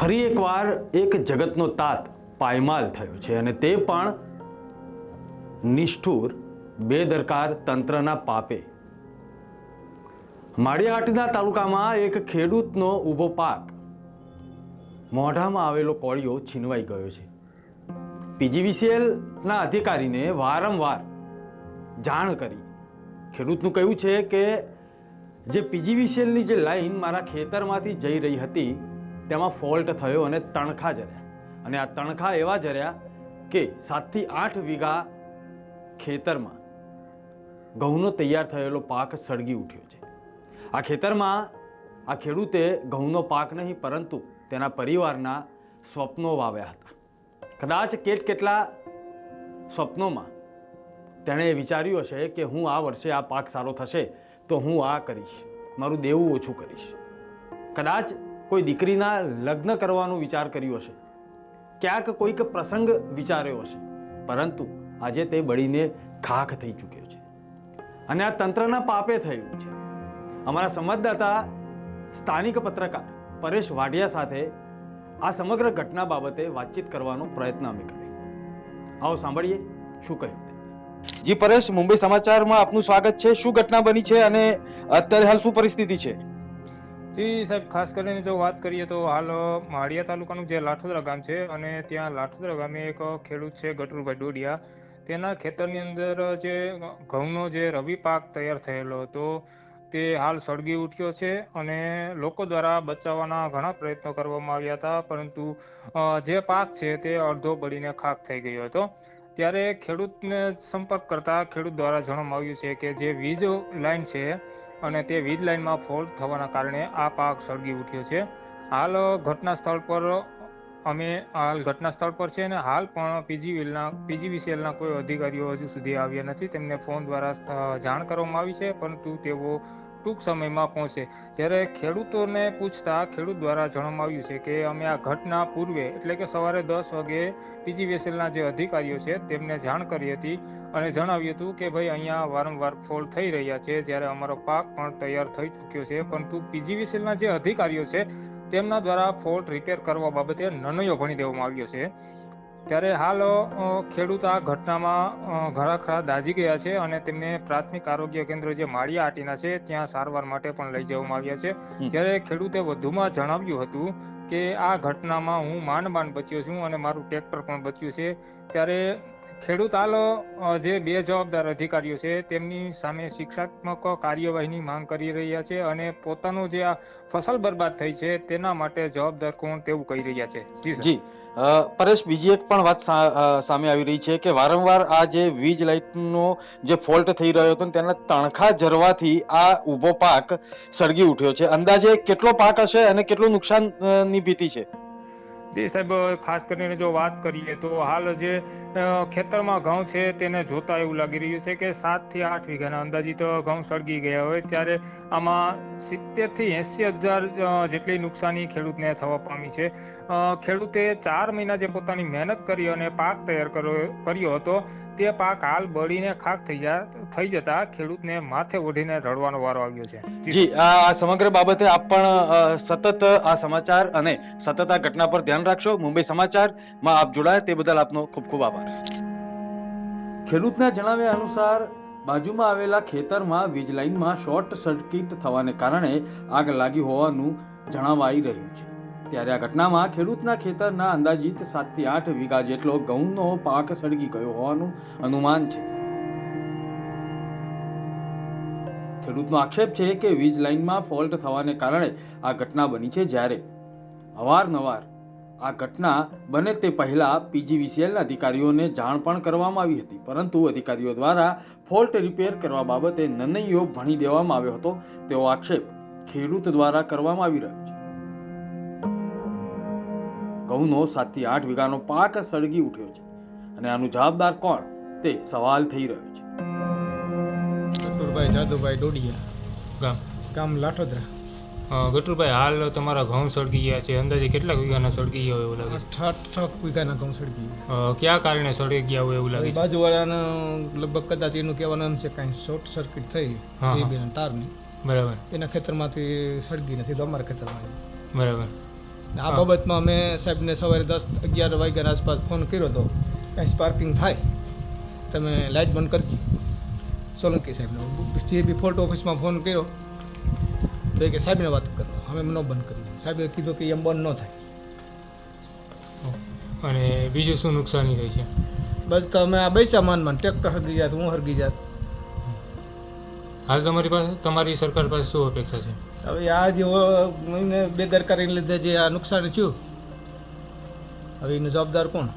ફરી એકવાર એક જગતનો તાત પાયમાલ થયો છે અને તે પણ નિષ્ઠુર, બેદરકાર તંત્રના પાપે. માળિયાહાટીના તાલુકામાં એક ખેડૂતનો ઊભો પાક મોઢામાં આવેલો કોળિયો છીનવાઈ ગયો છે. પીજીવીસીએલના અધિકારીને વારંવાર જાણ કરી ખેડૂતનું કહ્યું છે કે જે પીજીવીસીએલની જે લાઈન મારા ખેતરમાંથી જઈ રહી હતી તેમાં ફોલ્ટ થયો અને તણખા જર્યા અને આ તણખા એવા જર્યા કે સાતથી આઠ વીઘા ખેતરમાં ઘઉંનો તૈયાર થયેલો પાક સળગી ઉઠ્યો છે. આ ખેતરમાં આ ખેડૂતે ઘઉંનો પાક નહીં, પરંતુ તેના પરિવારના સ્વપ્નો વાવ્યા હતા. કદાચ કેટ કેટલા સ્વપ્નોમાં તેણે વિચાર્યું હશે કે હું આ વર્ષે આ પાક સારો થશે તો હું આ કરીશ. મારું દેવું ઓછું કરીશ. કદાચ કોઈ દીકરીના લગ્ન કરવાનો વિચાર કર્યો હશે. ક્યાંક કોઈક પ્રસંગ વિચાર્યો હશે. પરંતુ આજે તે બળીને ખાખ થઈ ચૂક્યો છે. અને આ તંત્રના પાપે થયું છે. અમારા સંવાદદાતા, સ્થાનિક પત્રકાર પરેશ વાઢિયા સાથે આ સમગ્ર ઘટના બાબતે વાતચીત કરવાનો પ્રયત્ન અમે કર્યો આવો સાંભળીએ શું કહ્યું. જી પરેશ, મુંબઈ સમાચારમાં આપનું સ્વાગત છે. શું ઘટના બની છે અને અત્યારે હાલ શું પરિસ્થિતિ છે? જી સાહેબ, ખાસ કરીને જો વાત કરીએ તો હાલ માળિયા તાલુકાનું જે લાઠોદરા ગામ છે અને ત્યાં લાઠોદરા ગામે એક ખેડૂત છે ગટરુભાઈ ડોડિયા. તેના ખેતરની અંદર જે ઘઉંનો જે રવિ પાક તૈયાર થયેલો હતો, તે હાલ સળગી ઉઠ્યો છે અને લોકો દ્વારા બચાવવાના ઘણા પ્રયત્નો કરવામાં આવ્યા હતા, પરંતુ જે પાક છે તે અડધો બળીને ખાક થઈ ગયો હતો. ત્યારે ખેડૂતને સંપર્ક કરતા ખેડૂત દ્વારા જણાવવામાં આવ્યું છે કે જે વીજ લાઈન છે અને તે વીજ લાઇનમાં ફોલ્ટ થવાના કારણે આ પાક સળગી ઉઠ્યો છે. હાલ ઘટના સ્થળ પર અમે, હાલ ઘટના સ્થળ પર છે અને હાલ પણ પીજીવીલના, પીજીવીસીએલના કોઈ અધિકારીઓ હજુ સુધી આવ્યા નથી. તેમને ફોન દ્વારા જાણ કરવામાં આવી છે, પરંતુ તેઓ ટૂંક સમયમાં પહોંચે. જ્યારે ખેડૂતોને પૂછતા ખેડૂત દ્વારા જણાવવામાં આવ્યું છે કે અમે આ ઘટના પૂર્વે, એટલે કે સવારે દસ વાગે પીજીવીએસએલના જે અધિકારીઓ છે તેમને જાણ કરી હતી અને જણાવ્યું હતું કે ભાઈ અહીંયા વારંવાર ફોલ્ટ થઈ રહ્યા છે, જ્યારે અમારો પાક પણ તૈયાર થઈ ચૂક્યો છે. પરંતુ પીજીવીએસએલના જે અધિકારીઓ છે તેમના દ્વારા ફોલ્ટ રિપેર કરવા બાબતે નનયો ભણી દેવામાં આવ્યો છે. ત્યારે હાલ ખેડૂત આ ઘટનામાં ઘણા ખરા દાઝી ગયા છે અને તેમને પ્રાથમિક આરોગ્ય કેન્દ્ર જે માળિયા આટીના છે ત્યાં સારવાર માટે પણ લઈ જવામાં આવ્યા છે. જ્યારે ખેડૂતે વધુમાં જણાવ્યું હતું કે આ ઘટનામાં હું માંડ માંડ બચ્યો છું અને મારું ટ્રેક્ટર પણ બચ્યું છે. ત્યારે ખેડૂત આલો જે બે જવાબદાર અધિકારીઓ છે, તેમની સામે શિક્ષાત્મક કાર્યવાહીની માંગ કરી રહ્યા છે અને પોતાનું જે આ ફસલ બરબાદ થઈ છે, તેના માટે જવાબદાર કોણ તેવું કહી રહ્યા છે? જી પરેશ, બીજી એક પણ વાત સામે આવી રહી છે કે વારંવાર આ જે વીજ લાઇટનો જે ફોલ્ટ થઈ રહ્યો હતો તેના તણખા જરવાથી આ ઊભો પાક સળગી ઉઠ્યો છે. અંદાજે કેટલો પાક હશે અને કેટલું નુકસાનની ભીતિ છે? જી સાહેબ ખાસ કરીને જો વાત કરીએ તો હાલ જે ખેતરમાં ઘઉં છે તેને જોતા એવું લાગી રહ્યું છે કે સાતથી આઠ વીઘાના અંદાજિત ઘઉં સળગી ગયા હોય ત્યારે આમાં સિત્તેરથી એસી હજાર જેટલી નુકસાની ખેડૂતને થવા પામી છે. ખેડૂતે ચાર મહિના જે પોતાની મહેનત કરી અને પાક તૈયાર કર્યો હતો તે પાક હાલ બળીને ખાક થઈ જા થઈ જતા ખેડૂતને માથે ઓઢીને રડવાનો વારો આવ્યો છે. જી. આ સમગ્ર બાબતે આપ પણ સતત આ સમાચાર અને સતત આ ઘટના પર ધ્યાન રાખશો. મુંબઈ સમાચારમાં આપ જોડાયા તે બદલ આપનો ખૂબ ખૂબ આભાર. ખેડૂતના જણાવ્યા અનુસાર બાજુમાં આવેલા ખેતરમાં વીજ લાઇનમાં શોર્ટ સર્કિટ થવાને કારણે આગ લાગી હોવાનું જણાવાઈ રહ્યું છે. ત્યારે આ ઘટનામાં ખેડૂતના ખેતરના અંદાજિત સાતથી આઠ વીઘા જેટલો ઘઉંનો પાક સળગી ગયો હોવાનું અનુમાન છે. ખેડૂતનો આક્ષેપ છે કે વીજ લાઇનમાં ફોલ્ટ થવાને કારણે આ ઘટના બની છે જ્યારે અવારનવાર આ ઘટના બને તે પહેલાં પીજીવીસીએલના અધિકારીઓને જાણ પણ કરવામાં આવી હતી, પરંતુ અધિકારીઓ દ્વારા ફોલ્ટ રિપેર કરવા બાબતે નનૈયો ભણી દેવામાં આવ્યો હતો તેવો આક્ષેપ ખેડૂત દ્વારા કરવામાં આવી રહ્યો છે. ઘઉંનો સાતથી આઠ વીઘાનો પાક સળગી ઉઠ્યો છે. અને આનું જવાબદાર કોણ તે સવાલ થઈ રહ્યો છે. ગટુરભાઈ જાદુભાઈ ડોડિયા. ગામ. ગામ લાઠોદરા. ગટુરભાઈ હાલ તમારા ઘઉં સળગી ગયા છે. અંદાજે કેટલા વીઘાના સળગી ગયા હોય એવું લાગે છે? અઠ અઠ વીઘાના ઘઉં સળગી ગયા. કયા કારણે સળગી ગયા હોય એવું લાગે છે? બાજુવાળાનું લગભગ કદાચ એનું કહેવાનું એમ છે કાંઈ શોર્ટ સર્કિટ થઈ. તારની. બરાબર. એના ખેતરમાંથી સળગીને સીધો અમારા ખેતરમાં બરાબર. આ બાબતમાં અમે સાહેબને સવારે દસ અગિયાર વાગ્યાના આસપાસ ફોન કર્યો હતો કાંઈ સ્પાર્કિંગ થાય તમે લાઇટ બંધ કરજો સોલંકી સાહેબને જે બી ફોર્ટ ઓફિસમાં ફોન કર્યો તો એ કે સાહેબને વાત કરો અમે ન બંધ કરીએ સાહેબે કીધું કે એમ બંધ ન થાય. અને બીજું શું નુકસાની થઈ છે? બસ તમે આ બેસા માન માન ટ્રેક્ટર હરગી જાત હું હરગી જાત. હાલ તમારી પાસે તમારી સરકાર પાસે શું અપેક્ષા છે? હવે આ જે બેદરકારીને લીધે જે આ નુકસાન થયું હવે એનું જવાબદાર કોણ?